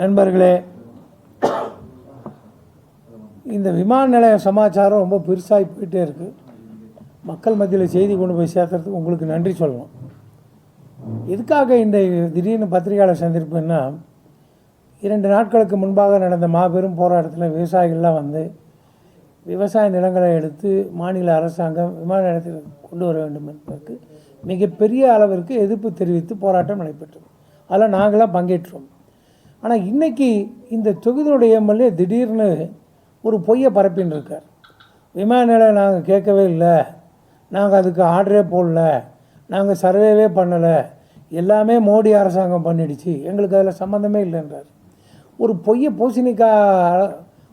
நண்பர்களே இந்த விமான நிலைய சமாச்சாரம் ரொம்ப பெருசாகி போயிட்டே இருக்குது மக்கள் மத்தியில் செய்தி கொண்டு போய் சேர்க்கறதுக்கு உங்களுக்கு நன்றி சொல்லணும். எதுக்காக இந்த திடீர்னு பத்திரிகையாளர் சந்திப்புன்னா இரண்டு நாட்களுக்கு முன்பாக நடந்த மாபெரும் போராட்டத்தில் விவசாயிகள்லாம் வந்து விவசாய நிலங்களை எடுத்து மாநில அரசாங்கம் விமான நிலையத்தில் கொண்டு வர வேண்டும் என்பதற்கு மிகப்பெரிய அளவிற்கு எதிர்ப்பு தெரிவித்து போராட்டம் நடைபெற்றது. அதில் நாங்களாம் பங்கேற்றோம். ஆனால் இன்னைக்கு இந்த தொகுதியுடைய எம்எல்ஏ திடீர்னு ஒரு பொய்யை பரப்பின்னு இருக்கார். விமான நிலையம் நாங்கள் கேட்கவே இல்லை. நாங்கள் அதுக்கு ஆர்டரே போடல. நாங்கள் சர்வேவே பண்ணலை. எல்லாமே மோடி அரசாங்கம் பண்ணிடுச்சு. எங்களுக்கு அதில் சம்மந்தமே இல்லைன்றார். ஒரு பொய்யை பூசணிக்கா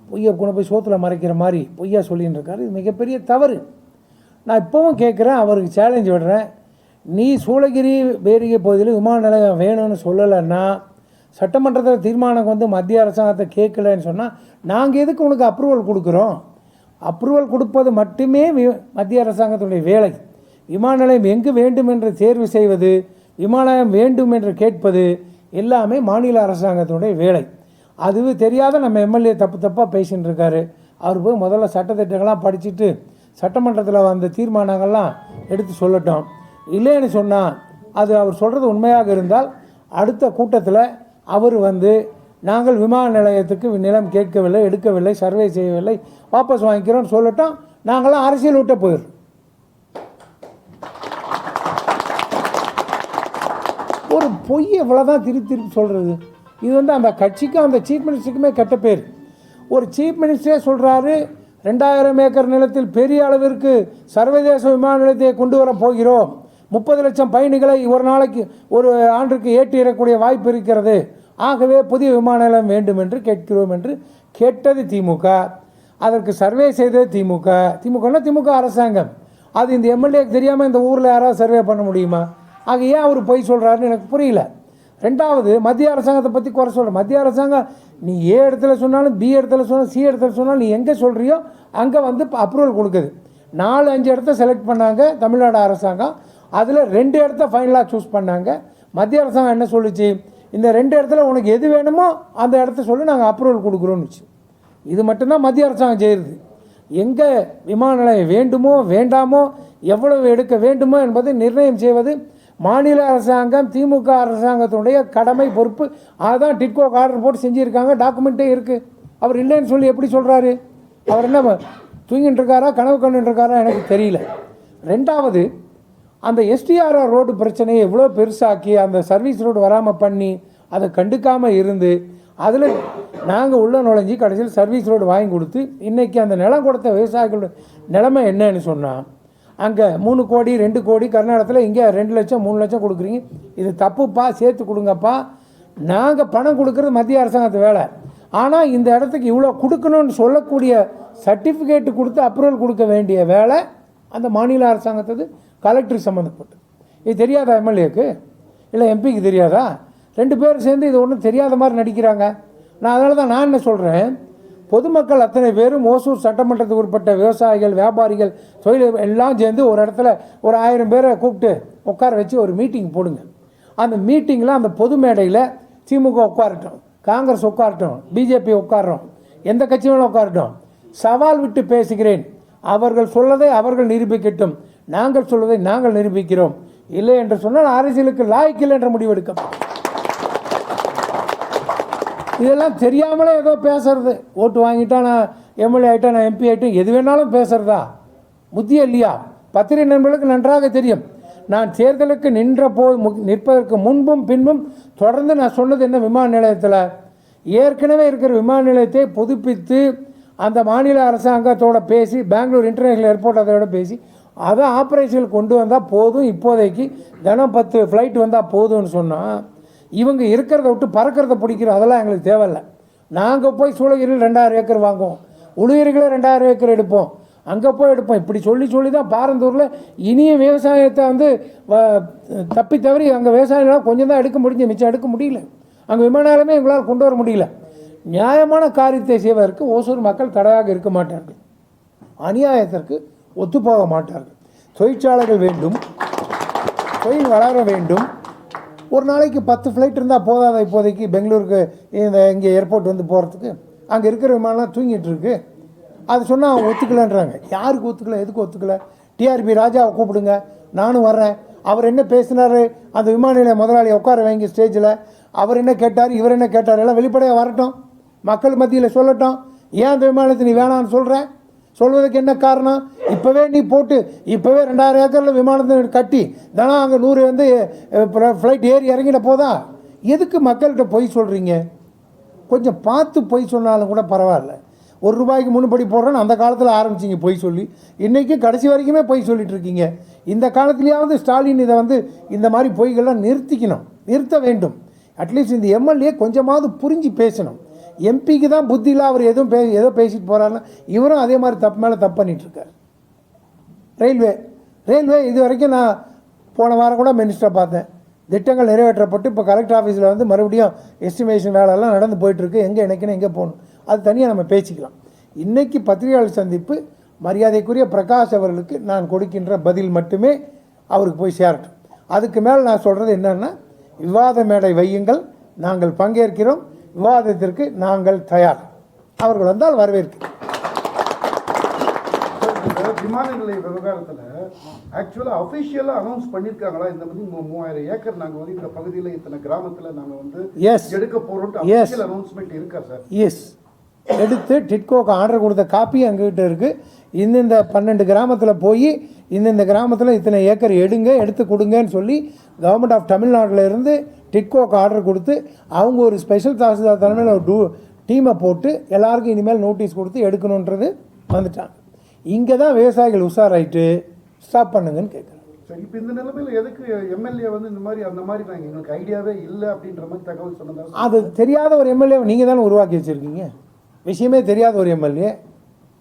பொய்யை கொண்டு போய் சோத்தில் மறைக்கிற மாதிரி பொய்யா சொல்லின்னு இருக்கார். இது மிகப்பெரிய தவறு. நான் இப்போவும் கேட்குறேன் அவருக்கு சேலஞ்ச் விடுறேன். நீ சூளகிரி பேரிகை பகுதியில் விமான நிலையம் வேணும்னு சொல்லலைன்னா சட்டமன்றத்தில் தீர்மானம் வந்து மத்திய அரசாங்கத்தை கேட்கலன்னு சொன்னால் நாங்கள் எதுக்கு உனக்கு அப்ரூவல் கொடுக்குறோம்? அப்ரூவல் கொடுப்பது மட்டுமே வி- மத்திய அரசாங்கத்துடைய வேலை. விமான நிலையம் எங்கு வேண்டும் என்று தேர்வு செய்வது விமான நிலையம் வேண்டும் என்று கேட்பது எல்லாமே மாநில அரசாங்கத்தினுடைய வேலை. அது தெரியாத நம்ம எம்எல்ஏ தப்பு தப்பாக பேசின்னு இருக்காரு. அவர் போய் முதல்ல சட்டத்திட்டங்கள்லாம் படிச்சுட்டு சட்டமன்றத்தில் வந்த தீர்மானங்கள்லாம் எடுத்து சொல்லட்டும். இல்லைன்னு சொன்னால் அது அவர் சொல்கிறது உண்மையாக இருந்தால் அடுத்த கூட்டத்தில் அவர் வந்து நாங்கள் விமான நிலையத்துக்கு நிலம் கேட்கவில்லை எடுக்கவில்லை சர்வே செய்யவில்லை வாபஸ் வாங்கிக்கிறோம்னு சொல்லட்டும் நாங்களாம் அரசியல் விட்ட போயிடுறோம். ஒரு பொய் எவ்வளோதான் திருப்பி திருப்பி சொல்கிறது இது வந்து அந்த கட்சிக்கும் அந்த சீஃப் மினிஸ்டருக்குமே கெட்ட பேர். ஒரு சீஃப் மினிஸ்டரே சொல்கிறாரு ரெண்டாயிரம் ஏக்கர் நிலத்தில் பெரிய அளவிற்கு சர்வதேச விமான நிலையத்தை கொண்டு வர போகிறோம். முப்பது லட்சம் பயணிகளை ஒரு நாளைக்கு ஒரு ஆண்டுக்கு ஏற்றிடக்கூடிய வாய்ப்பு இருக்கிறது. ஆகவே புதிய விமான நிலையம் வேண்டும் என்று கேட்கிறோம் என்று கேட்டது திமுக. அதற்கு சர்வே செய்தது திமுக. திமுகனா திமுக அரசாங்கம். அது இந்த எம்எல்ஏக்கு தெரியாமல் இந்த ஊரில் யாராவது சர்வே பண்ண முடியுமா? ஆக ஏன் அவர் பொய் சொல்கிறாருன்னு எனக்கு புரியல. ரெண்டாவது மத்திய அரசாங்கத்தை பற்றி குறை சொல்கிற மத்திய அரசாங்கம் நீ ஏ இடத்துல சொன்னாலும் பி இடத்துல சொன்னாலும் சி இடத்துல சொன்னாலும் நீ எங்கே சொல்கிறியோ அங்கே வந்து அப்ரூவல் கொடுக்குது. நாலு அஞ்சு இடத்த செலக்ட் பண்ணாங்க தமிழ்நாடு அரசாங்கம். அதில் ரெண்டு இடத்த ஃபைனலாக சூஸ் பண்ணாங்க. மத்திய அரசாங்கம் என்ன சொல்லுச்சு? இந்த ரெண்டு இடத்துல உனக்கு எது வேணுமோ அந்த இடத்த சொல்லி நாங்கள் அப்ரூவல் கொடுக்குறோன்னு இது மட்டும்தான் மத்திய அரசாங்கம் செய்கிறது எங்கே விமான நிலையம் வேண்டுமோ வேண்டாமோ எவ்வளவு எடுக்க வேண்டுமோ என்பதை நிர்ணயம் செய்வது மாநில அரசாங்கம் திமுக அரசாங்கத்தினுடைய கடமை பொறுப்பு. அதுதான் டிட்கோ ஆர்டர் போட்டு செஞ்சுருக்காங்க. டாக்குமெண்ட்டே இருக்குது அவர் இல்லைன்னு சொல்லி எப்படி சொல்கிறாரு அவர் என்ன தூங்கிட்டு இருக்காரா கனவு கண்டுட்டு இருக்காரா எனக்கு தெரியல. ரெண்டாவது அந்த எஸ்டிஆர்ஆர் ரோடு பிரச்சனையை எவ்வளோ பெருசாக்கி அந்த சர்வீஸ் ரோடு வராமல் பண்ணி அதை கண்டுக்காமல் இருந்து அதில் நாங்கள் உள்ளே நுழைஞ்சி கடைசியில் சர்வீஸ் ரோடு வாங்கி கொடுத்து இன்றைக்கி அந்த நிலம் கொடுத்த விவசாயிகளோட நிலைமை என்னன்னு சொன்னால் அங்கே மூணு கோடி ரெண்டு கோடி கர்நாடகத்தில் இங்கே ரெண்டு லட்சம் மூணு லட்சம் கொடுக்குறீங்க. இது தப்புப்பா சேர்த்து கொடுங்கப்பா. நாங்கள் பணம் கொடுக்குறது மத்திய அரசாங்கத்து வேலை. ஆனால் இந்த இடத்துக்கு இவ்வளோ கொடுக்கணும்னு சொல்லக்கூடிய சர்டிஃபிகேட்டு கொடுத்து அப்ரூவல் கொடுக்க வேண்டிய வேலை அந்த மாநில அரசாங்கத்தது. கலெக்டருக்கு சம்மந்தப்பட்டு இது தெரியாதா எம்எல்ஏக்கு? இல்லை எம்பிக்கு தெரியாதா? ரெண்டு பேரும் சேர்ந்து இது ஒன்றும் தெரியாத மாதிரி நடிக்கிறாங்க. நான் அதனால தான் நான் என்ன சொல்கிறேன் பொதுமக்கள் அத்தனை பேரும் ஓசூர் சட்டமன்றத்துக்கு உட்பட்ட விவசாயிகள் வியாபாரிகள் தொழில் எல்லாம் சேர்ந்து ஒரு இடத்துல ஒரு ஆயிரம் பேரை கூப்பிட்டு உட்கார வச்சு ஒரு மீட்டிங் போடுங்க. அந்த மீட்டிங்கில் அந்த பொது மேடையில் திமுக உட்காரட்டும் காங்கிரஸ் உட்காரட்டும் பிஜேபி உட்காரட்டும் எந்த கட்சி வேணும் உட்காரட்டும். சவால் விட்டு பேசுகிறேன். அவர்கள் சொல்லதை அவர்கள் நிரூபிக்கட்டும். நாங்கள் சொல்வதை நாங்கள் நிரூபிக்கிறோம். இல்லை என்று சொன்னால் அரசியலுக்கு லாய்க்கில்லை என்ற முடிவெடுக்கப்படும் இதெல்லாம் தெரியாமலே ஏதோ பேசுறது. ஓட்டு வாங்கிட்டா நான் எம்எல்ஏ ஆகிட்டா நான் எம்பி ஆகிட்டேன் எது வேணாலும் பேசுறதா? புத்தியே இல்லையா? பத்திரிகை நண்பர்களுக்கு நன்றாக தெரியும். நான் தேர்தலுக்கு நின்ற போ நிற்பதற்கு முன்பும் பின்பும் தொடர்ந்து நான் சொன்னது என்ன விமான நிலையத்தில்? ஏற்கனவே இருக்கிற விமான நிலையத்தை புதுப்பித்து அந்த மாநில அரசாங்கத்தோடு பேசி பெங்களூர் இன்டர்நேஷ்னல் ஏர்போர்ட் அதோட பேசி அதை ஆப்ரேஷனில் கொண்டு வந்தால் போதும். இப்போதைக்கு தினம் பத்து ஃப்ளைட் வந்தால் போதும்னு சொன்னால் இவங்க இருக்கிறத விட்டு பறக்கிறத பிடிக்கிறோம் அதெல்லாம் எங்களுக்கு தேவையில்ல. நாங்கள் போய் சூளகிரியில் ரெண்டாயிரம் ஏக்கர் வாங்குவோம். உளுகிரிகளை ரெண்டாயிரம் ஏக்கர் எடுப்போம். அங்கே போய் எடுப்போம். இப்படி சொல்லி சொல்லி தான் பாரந்தூரில் இனிய விவசாயத்தை வந்து வ- தப்பி தவறி அங்கே விவசாயம்லாம் கொஞ்சம் தான் எடுக்க முடிஞ்சு மிச்சம் எடுக்க முடியல. அங்கே விமானாலுமே எங்களால் கொண்டு வர முடியல. நியாயமான காரியத்தை செய்வதற்கு ஓசூர் மக்கள் தடையாக இருக்க மாட்டார்கள். அநியாயத்திற்கு ஒத்துப்போக மாட்டார்கள் தொழிற்சாலைகள் வேண்டும் தொழில் வளர வேண்டும். ஒரு நாளைக்கு பத்து ஃப்ளைட் இருந்தால் போதாத இப்போதைக்கு பெங்களூருக்கு இந்த இங்கே ஏர்போர்ட் வந்து போகிறதுக்கு அங்கே இருக்கிற விமானம்லாம் தூங்கிட்டு இருக்கு. அது சொன்னால் அவங்க ஒத்துக்கலைன்றாங்க. யாருக்கு ஒத்துக்கல? எதுக்கு ஒத்துக்கல? டிஆர்பி ராஜாவை கூப்பிடுங்க. நானும் வர்றேன். அவர் என்ன பேசினார்? அந்த விமான நிலைய முதலாளியை உட்கார வைங்க ஸ்டேஜில் அவர் என்ன கேட்டார்? இவர் என்ன கேட்டார்? எல்லாம் வெளிப்படையாக வரட்டும். மக்கள் மத்தியில் சொல்லட்டும். ஏன் அந்த விமானத்தை நீ வேணான்னு சொல்கிறேன் சொல்வதற்கு என்ன காரணம்? இப்போவே நீ போட்டு இப்போவே ரெண்டாயிரம் ஏக்கரில் விமானத்தை கட்டி தினம் அங்கே நூறு வந்து ஃப்ளைட் ஏறி இறங்கிட போதா? எதுக்கு மக்கள்கிட்ட பொய் சொல்கிறீங்க கொஞ்சம் பார்த்து பொய் சொன்னாலும் கூட பரவாயில்ல. ஒரு ரூபாய்க்கு முன்னுபடி போடுறேன்னு அந்த காலத்தில் ஆரம்பிச்சிங்க பொய் சொல்லி. இன்றைக்கி கடைசி வரைக்குமே பொய் சொல்லிகிட்ருக்கீங்க இந்த காலத்துலேயாவது ஸ்டாலின் இதை வந்து இந்த மாதிரி பொய்கள்லாம் நிறுத்திக்கணும் நிறுத்த வேண்டும். அட்லீஸ்ட் இந்த எம்எல்ஏ கொஞ்சமாவது புரிஞ்சு பேசணும். எம்பிக்கு தான் புத்தியில் அவர் எதுவும் பே ஏதோ பேசிட்டு போகிறாருன்னா இவரும் அதே மாதிரி தப்பு மேலே தப்பு பண்ணிகிட்ருக்கார் ரயில்வே. ரயில்வே இது வரைக்கும் நான் போன வாரம் கூட மினிஸ்டரை பார்த்தேன். திட்டங்கள் நிறைவேற்றப்பட்டு இப்போ கலெக்டர் ஆஃபீஸில் வந்து மறுபடியும் எஸ்டிமேஷன் வேலையெல்லாம் நடந்து போயிட்டுருக்கு. எங்கே இணைக்கணும் எங்கே போகணும். அது தனியாக நம்ம பேசிக்கலாம். இன்றைக்கி பத்திரிகையாளர் சந்திப்பு மரியாதைக்குரிய பிரகாஷ் அவர்களுக்கு நான் கொடுக்கின்ற பதில் மட்டுமே அவருக்கு போய் சேரட்டும். அதுக்கு மேலே நான் சொல்கிறது என்னென்னா விவாத மேடை வையுங்கள். நாங்கள் பங்கேற்கிறோம். விவாதத்திற்கு நாங்கள் தயார். அவர்கள் வந்தால் வரவேற்கிறோம் விமான நிலைய விவகாரத்துல ஆக்சுவலா அபிஷியலா அனௌன்ஸ் பண்ணிருக்காங்களா? இந்த மாதிரி மூவாயிரம் ஏக்கர் நாங்க வந்து இந்த பகுதியில இத்தனை கிராமத்துல நாங்க வந்து. எடுக்க. அபிஷியல் அனௌன்ஸ்மெண்ட் இருக்கா சார் எஸ் எடுத்து டிட்கோக்கு ஆர்டர் கொடுத்த காப்பி எங்ககிட்ட இருக்குது இந்தந்த பன்னெண்டு கிராமத்தில் போய் இந்தந்த கிராமத்தில் இத்தனை ஏக்கர் எடுங்க எடுத்து கொடுங்கன்னு சொல்லி கவர்மெண்ட் ஆஃப் தமிழ்நாட்டில் இருந்து டிட்கோக்கு ஆர்டர் கொடுத்து அவங்க ஒரு ஸ்பெஷல் தாசில்தார் தலைமையில் ஒரு டூ டீமை போட்டு எல்லாருக்கும் இனிமேல் நோட்டீஸ் கொடுத்து எடுக்கணுன்றது வந்துட்டாங்க. இங்கே தான் விவசாயிகள் உஷாராயிட்டு ஸ்டாப் பண்ணுங்கன்னு கேட்குறேன் இப்போ இந்த நிலைமையில எதுக்கு எம்எல்ஏ வந்து இந்த மாதிரி அந்த மாதிரி எங்களுக்கு ஐடியாவே இல்லை அப்படின்ற மாதிரி தகவல் சொன்னதா? அது தெரியாத ஒரு எம்எல்ஏ நீங்கள் தானே உருவாக்கி வச்சுருக்கீங்க? விஷயமே தெரியாத ஒரு எம்எல்ஏ.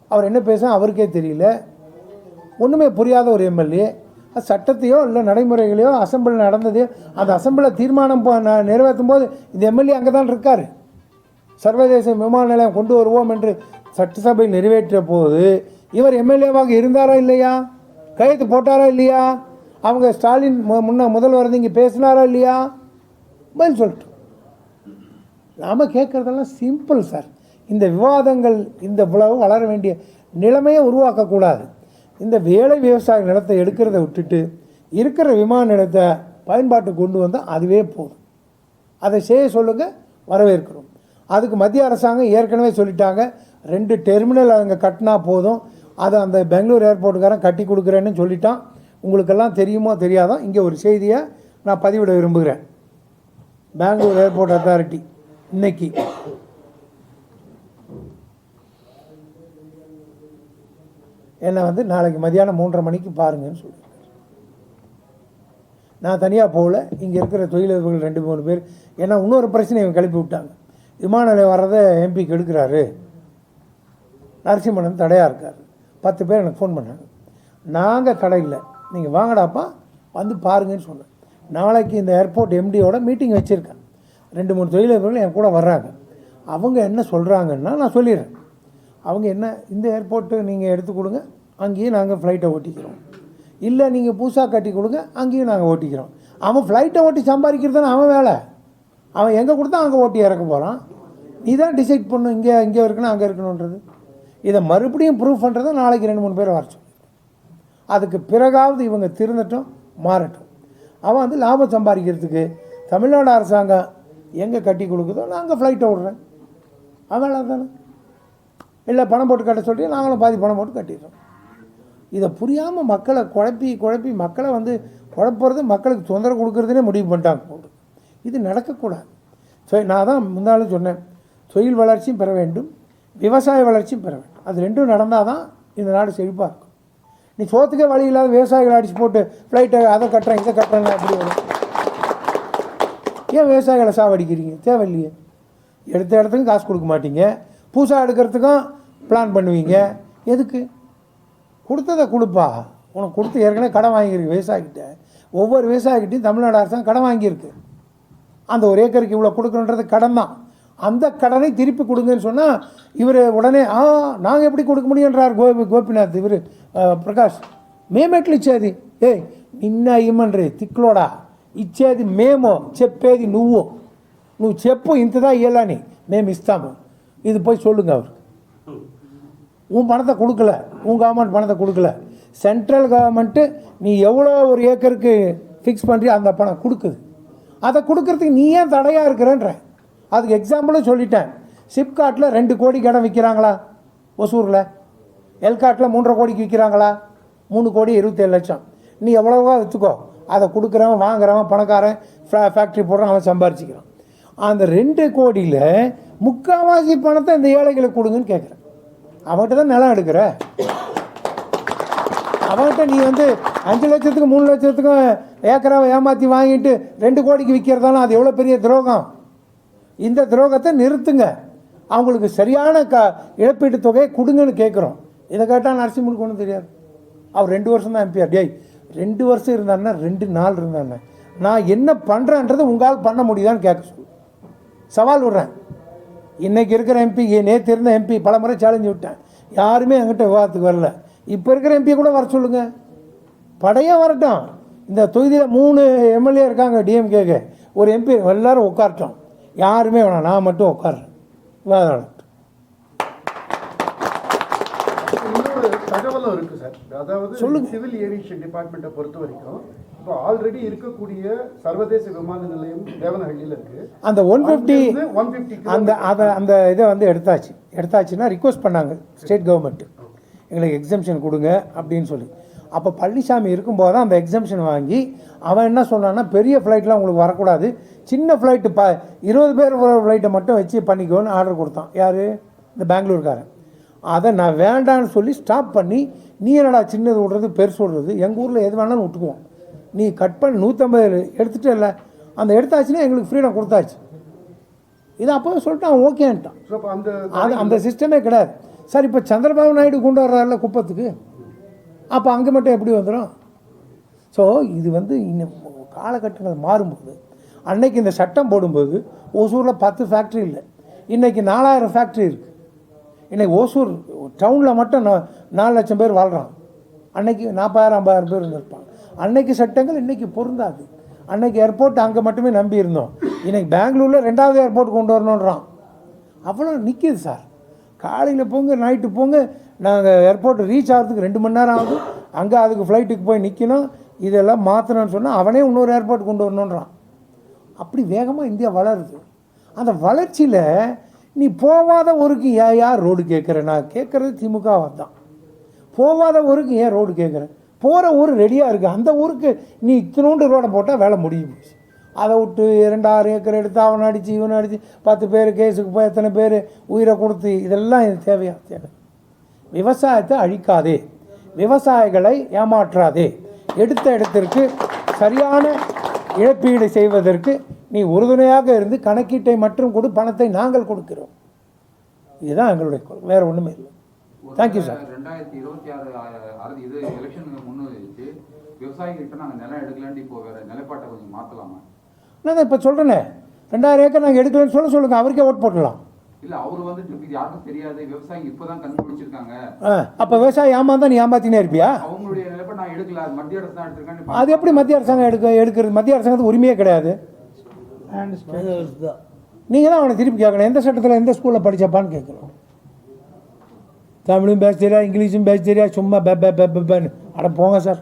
அவர் என்ன பேச அவருக்கே தெரியல. ஒன்றுமே புரியாத ஒரு எம்எல்ஏ. சட்டத்தையோ இல்லை நடைமுறைகளையோ அசம்பிள் நடந்ததையோ அந்த அசம்பிளை தீர்மானம் போ- நிறைவேற்றும் போது இந்த எம்எல்ஏ அங்கே தான் இருக்கார். சர்வதேச விமான நிலையம் கொண்டு வருவோம் என்று சட்டசபை நிறைவேற்றிய போது இவர் எம்எல்ஏவாக இருந்தாரா இல்லையா? கையெழுத்து போட்டாரா இல்லையா? அவங்க ஸ்டாலின் மு- முன்ன முதல்வர் இங்கே பேசினாரா இல்லையா? பதில் சொல்லட்டும். நாம் கேட்குறதெல்லாம் சிம்பிள் சார் விவாதங்கள் இந்த இவ்வளவு வளர வேண்டிய நிலைமையை உருவாக்கக்கூடாது. இந்த வேலை விவசாய நிலத்தை எடுக்கிறத விட்டுட்டு இருக்கிற விமான நிலத்தை பயன்பாட்டுக்கு கொண்டு வந்தால் அதுவே போதும். அதை செய்ய சொல்லுங்கள் வரவேற்கிறோம். அதுக்கு மத்திய அரசாங்கம் ஏற்கனவே சொல்லிட்டாங்க ரெண்டு டெர்மினல் அங்கே கட்டினா போதும். அதை அந்த பெங்களூர் ஏர்போர்ட்டுக்காரன் கட்டி கொடுக்குறேன்னு சொல்லிட்டான். உங்களுக்கெல்லாம் தெரியுமோ தெரியாதோ இங்கே ஒரு செய்தியை நான் பதிவிட விரும்புகிறேன். பெங்களூர் ஏர்போர்ட் அத்தாரிட்டி இன்னைக்கு. என்னை வந்து நாளைக்கு மதியானம் மூன்றரை மணிக்கு பாருங்கன்னு சொல்லி நான் தனியாக போகல. இங்கே இருக்கிற தொழிலதிபர்கள் ரெண்டு மூணு பேர். ஏன்னா இன்னொரு பிரச்சனை இவங்க கிளப்பி விட்டாங்க. விமான நிலையம் வர்றதை எம்பி கெடுக்கிறாரு நரசிம்மனம் தடையாக இருக்கார். பத்து பேர் எனக்கு ஃபோன் பண்ணாங்க. நாங்கள் கடையில் நீங்கள் வாங்கடாப்பா வந்து பாருங்கன்னு சொன்னேன். நாளைக்கு இந்த ஏர்போர்ட் எம்டியோட மீட்டிங் வச்சுருக்கேன். ரெண்டு மூணு தொழிலதிபர்கள் என் கூட வர்றாங்க. அவங்க என்ன சொல்கிறாங்கன்னா நான் சொல்லிடுறேன். அவங்க என்ன இந்த ஏர்போர்ட்டு நீங்கள் எடுத்து கொடுங்க அங்கேயும் நாங்கள் ஃப்ளைட்டை ஓட்டிக்கிறோம். இல்லை நீங்கள் புதுசாக கட்டி கொடுங்க அங்கேயும் நாங்கள் ஓட்டிக்கிறோம். அவன் ஃப்ளைட்டை ஓட்டி சம்பாதிக்கிறது தானே அவன் வேலை. அவன் எங்கே கொடுத்தா அங்கே ஓட்டி இறக்க போகிறான் நீ தான் டிசைட் பண்ணும் இங்கே இங்கே இருக்கணும் அங்கே இருக்கணுன்றது இதை மறுபடியும் ப்ரூவ் பண்ணுறதை நாளைக்கு ரெண்டு மூணு பேர் வரச்சோம் அதுக்கு பிறகாவது இவங்க திருந்தட்டும் மாறட்டும். அவன் வந்து லாபம் சம்பாதிக்கிறதுக்கு தமிழ்நாடு அரசாங்கம் எங்கே கட்டி கொடுக்குதோ நாங்கள் ஃப்ளைட்டை விட்றேன் அவன் தானே. இல்லை பணம் போட்டு கட்ட சொல்லி நாங்களும் பாதி பணம் போட்டு கட்டிடுறோம். இதை புரியாமல் மக்களை குழப்பி குழப்பி மக்களை வந்து குழப்புறது மக்களுக்கு தொந்தரவு கொடுக்குறதுனே முடிவு பண்ணிட்டாங்க இது நடக்கக்கூடாது. ஸோ நான் தான் முன்னாலும் சொன்னேன். தொழில் வளர்ச்சியும் பெற வேண்டும் விவசாய வளர்ச்சியும் பெற வேண்டும். அது ரெண்டும் நடந்தால் தான் இந்த நாடு செழிப்பாக இருக்கும். நீ சோத்துக்கே வழி இல்லாத விவசாயிகளை அடிச்சு போட்டு ஃப்ளைட்டை அதை கட்டுறேன் இதை கட்டுறேன் அப்படி வரும். ஏன் விவசாயிகளை சாவடிக்கிறீங்க? தேவையில்லையே. எடுத்த இடத்துக்கும் காசு கொடுக்க மாட்டீங்க. புதுசாக எடுக்கிறதுக்கும் பிளான் பண்ணுவீங்க எதுக்கு கொடுத்ததை கொடுப்பா உனக்கு கொடுத்து ஏற்கனவே கடன் வாங்கியிருக்கு விவசாயிக்கிட்ட ஒவ்வொரு விவசாயிக்கிட்டையும் தமிழ்நாடு அரசாங்கம் கடன் வாங்கியிருக்கு அந்த ஒரு ஏக்கருக்கு இவ்வளோ கொடுக்கணுன்றது கடன் தான் அந்த கடனை திருப்பி கொடுங்கன்னு சொன்னால் இவர் உடனே ஆ நாங்கள் எப்படி கொடுக்க முடியுன்றார் கோபி கோபிநாத் இவர் பிரகாஷ் మేమెట్లు ఇచ్చేది ఏ నిన్న ఇమ్మన్రి తిక్కులోడా ఇచ్చేది మేము చెప్పేది నువ్వు నువ్వు చెప్పు ఇంతదా ఇయ్యాలని మేము ఇస్తాము ఇది போய் சொல்லுங்க அவர் உன் பணத்தை கொடுக்கல. உன் கவர்மெண்ட் பணத்தை கொடுக்கல. சென்ட்ரல் கவர்மெண்ட்டு நீ எவ்வளோ ஒரு ஏக்கருக்கு ஃபிக்ஸ் பண்ணுறியோ அந்த பணம் கொடுக்குது. அதை கொடுக்கறதுக்கு நீ ஏன் தடையாக இருக்கிறன்ற? அதுக்கு எக்ஸாம்பிளும் சொல்லிட்டேன். சிப்காட்டில் ரெண்டு கோடி கடன் விற்கிறாங்களா ஒசூரில். எல்காட்டில் மூன்றரை கோடிக்கு விற்கிறாங்களா மூணு கோடி இருபத்தேழு லட்சம். நீ எவ்வளோவா வச்சுக்கோ. அதை கொடுக்குறவன் வாங்குறவன் பணக்காரன் ஃபே- ஃபேக்ட்ரி போடுறான் அவன் சம்பாரிச்சிக்கிறான். அந்த ரெண்டு கோடியில் முக்கால்வாசி பணத்தை இந்த ஏழைகளுக்கு கொடுங்கன்னு கேட்குறேன் அவன்கிட்ட தான் நிலம் எடுக்கிற? அவன்கிட்ட நீ வந்து அஞ்சு லட்சத்துக்கு மூணு லட்சத்துக்கும் ஏக்கராவை ஏமாற்றி வாங்கிட்டு ரெண்டு கோடிக்கு விற்கிறதாலும் அது எவ்வளோ பெரிய துரோகம்? இந்த துரோகத்தை நிறுத்துங்க. அவங்களுக்கு சரியான க இழப்பீட்டு தொகையை கொடுங்கன்னு கேட்குறோம் இதை கேட்டால் நரசிம்மனுக்கு ஒன்றும் தெரியாது. அவர் ரெண்டு வருஷம் தான் எம்பிஆர் டேய் ரெண்டு வருஷம் இருந்தாருன்னா ரெண்டு நாள் இருந்தாருண்ணே நான் என்ன பண்ணுறேன்றதை உங்களால் பண்ண முடியுதான்னு கேட்க சொல்லு. சவால் விடுறேன். இன்னைக்கு இருக்கிற எம்பி நேற்று இருந்த எம்பி பல முறை சேலஞ்சு விட்டேன். யாருமே என்கிட்ட விவாதத்துக்கு வரல. இப்போ இருக்கிற எம்பியை கூட வர சொல்லுங்க. படையே வரட்டும். இந்த தொகுதியில் மூணு எம்எல்ஏ இருக்காங்க டிஎம்கேக்கு ஒரு எம்பி எல்லாரும் உட்காரட்டும். யாருமே வேணாம் நான் மட்டும் உட்கார்றேன். விவாதம். தகவலும் இருக்கு சார். அதாவது சிவில் ஏவியேஷன் டிபார்ட்மெண்ட்டை பொறுத்த வரைக்கும் இப்போ ஆல்ரெடி இருக்கக்கூடிய சர்வதேச விமான நிலையம் தேவனஹள்ளியில் இருக்கு. அந்த ஒன் ஃபிஃப்டி ஒன் ஃபிஃப்டி அந்த அதை அந்த இதை வந்து எடுத்தாச்சு. எடுத்தாச்சுன்னா ரிக்வஸ்ட் பண்ணாங்க ஸ்டேட் கவர்மெண்ட் எங்களுக்கு எக்ஸம்ஷன் கொடுங்க அப்படின்னு சொல்லி. அப்போ பழனிசாமி இருக்கும்போது தான் அந்த எக்ஸம்ஷன் வாங்கி அவன் என்ன சொன்னான்னா பெரிய ஃப்ளைட்லாம் உங்களுக்கு வரக்கூடாது. சின்ன ஃப்ளைட்டு ப இருபது பேர் ஃப்ளைட்டை மட்டும் வச்சு பண்ணிக்கோன்னு ஆர்டர் கொடுத்தான். யார்? இந்த பெங்களூர்காரன் அதை நான் வேண்டான்னு சொல்லி ஸ்டாப் பண்ணி நீ என்னடா சின்னது விடுறது பெருசு விடுறது எங்கள் ஊரில் எது வேணாலும் விட்டுக்குவோம். நீ கட் பண்ணி நூற்றம்பது எடுத்துகிட்டே இல்லை அந்த எடுத்தாச்சுன்னா எங்களுக்கு ஃப்ரீடம் கொடுத்தாச்சு. இது அப்போ சொல்லிட்டு அவன் ஓகேன்ட்டான் அது அந்த சிஸ்டமே கிடையாது. சார் இப்போ சந்திரபாபு நாயுடு கொண்டு வர்றாருல குப்பத்துக்கு. அப்போ அங்கே மட்டும் எப்படி வந்துடும் ஸோ இது வந்து இன்னும் காலகட்டங்கள் மாறும்போது அன்னைக்கு இந்த சட்டம் போடும்போது ஓசூரில் பத்து ஃபேக்ட்ரி இல்லை. இன்னைக்கு நாலாயிரம் ஃபேக்ட்ரி இருக்குது இன்னைக்கு ஓசூர் டவுனில் மட்டும் நாலு லட்சம் பேர் வாழ்கிறான் அன்னைக்கு நாற்பதாயிரம் ஐம்பதாயிரம் பேர் இருந்திருப்பாங்க. அன்னைக்கு சட்டங்கள் இன்னைக்கு பொருந்தாது. அன்னைக்கு ஏர்போர்ட் அங்கே மட்டுமே நம்பி இருந்தோம். இன்னைக்கு பெங்களூரில் ரெண்டாவது ஏர்போர்ட் கொண்டு வரணுன்றான் அவ்வளோ நிற்கிது சார். காலையில் போங்க நைட்டு போங்க நாங்கள் ஏர்போர்ட் ரீச் ஆகிறதுக்கு ரெண்டு மணி நேரம் ஆகுது. அங்கே அதுக்கு ஃப்ளைட்டுக்கு போய் நிற்கணும் இதெல்லாம் மாற்றணும்னு சொன்னால் அவனே இன்னொரு ஏர்போர்ட் கொண்டு வரணுன்றான் அப்படி வேகமாக இந்தியா வளருது. அந்த வளர்ச்சியில் நீ போகாத ஊருக்கு ஏன் யார் ரோடு கேட்குற நான் கேட்குறது திமுகவை தான் போகாத ஊருக்கு ஏன் ரோடு கேட்குற போகிற ஊர் ரெடியாக இருக்குது அந்த ஊருக்கு நீ இத்தினோண்டு ரோடை போட்டால் வேலை முடியும் போச்சு. அதை விட்டு இரண்டாயிரம் ஏக்கர் எடுத்து அவனை அடித்து இவனை அடித்து பத்து பேர் கேஸுக்கு போய் எத்தனை பேர் உயிரை கொடுத்து இதெல்லாம் இது தேவையா? தேவை. விவசாயத்தை அழிக்காதே. விவசாயிகளை ஏமாற்றாதே. எடுத்த இடத்திற்கு சரியான இழப்பீடு செய்வதற்கு நீ உறுதுணையாக இருந்து கணக்கீட்டை மட்டும் கொடு பணத்தை நாங்கள் கொடுக்கிறோம். இதுதான் எங்களுடைய வேறு ஒன்றுமே இல்லை. தேங்க்யூ சார் ரெண்டாயிரத்தி இருபத்தி ஆறு இது எலெக்ஷனுக்கு முன்னு வச்சு விவசாயிகிட்ட நாங்க நிலம் எடுக்கலான்ட்டு இப்போ வேற நிலைப்பாட்டை கொஞ்சம் மாத்தலாமா? நான் தான் இப்போ சொல்கிறேனே ரெண்டாயிரம் ஏக்கர் நாங்கள் எடுக்கலன்னு சொல்ல சொல்லுங்கள் அவருக்கே ஓட் போட்டுடலாம். இல்ல அவர் வந்துட்டு இது யாருக்கும் தெரியாது. விவசாயிங்க இப்பதான் கண்டுபிடிச்சிருக்காங்க. ஆ அப்போ விவசாயி ஏமாந்தா நீ ஏமாத்தினே இருப்பியா? அவங்களுடைய நிலைப்பாடு நான் எடுக்கல. அது மத்திய அரசு தான் எடுத்திருக்கான்னு அது எப்படி மத்திய அரசாங்கம் எடுக்க எடுக்கிறது? மத்திய அரசாங்கத்துக்கு உரிமையே கிடையாது. நீங்கள் தான். அவனை திருப்பி கேட்கணும். எந்த சட்டத்தில் எந்த ஸ்கூலில் படிச்சப்பான்னு கேட்கணும். தமிழும் பேச தெரியாது இங்கிலீஷும் பேச தெரியாது சும்மா பெ பெ பெ பெ அட போங்க சார்